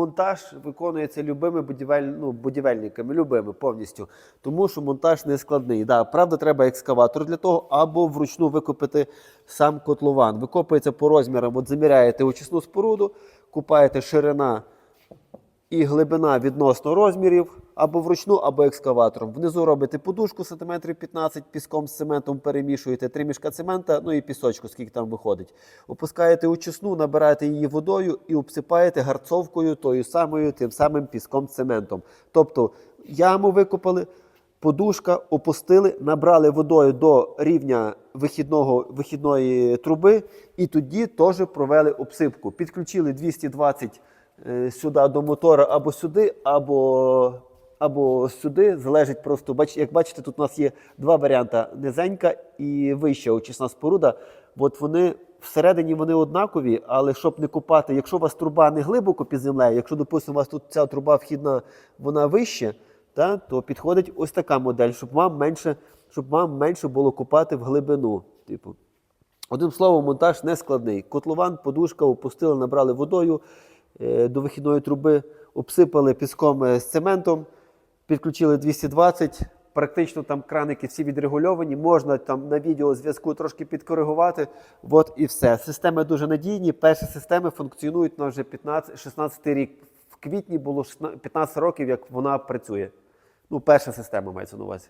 монтаж виконується любими будівель... ну, будівельниками, любими повністю. Тому що монтаж не складний. Да, правда, треба екскаватор для того, або вручну викопати сам котлован. Викопується по розмірам, от заміряєте очисну споруду, купаєте ширина і глибина відносно розмірів, або вручну, або екскаватором. Внизу робите подушку сантиметрів 15 піском з цементом перемішуєте, три мішка цемента, ну і пісочку, скільки там виходить. Опускаєте очисну, набираєте її водою і обсипаєте гарцовкою тою самою, тим самим піском з цементом. Тобто яму викопали. Подушка опустили, набрали водою до рівня вихідного, вихідної труби, і тоді теж провели обсипку. Підключили 220 е, сюди до мотора або сюди, або, або сюди. Залежить просто, бач, як бачите, тут у нас є два варіанти: низенька і вища очисна споруда. От вони всередині вони однакові, але щоб не купати, якщо у вас труба не глибоко під землею, якщо, допустимо, у вас тут ця труба вхідна, вона вища, та, то підходить ось така модель, щоб вам менше, щоб вам менше було купати в глибину. Типу. Одним словом, монтаж не складний. Котлован, подушка, опустили, набрали водою е, до вихідної труби, обсипали піском е, з цементом, підключили 220. Практично там краники всі відрегульовані, можна там на відеозв'язку трошки підкоригувати. От і все. Системи дуже надійні. Перші системи функціонують на вже 15, 16 рік. В квітні було 15 років, як вона працює. Ну, перша система мається на увазі.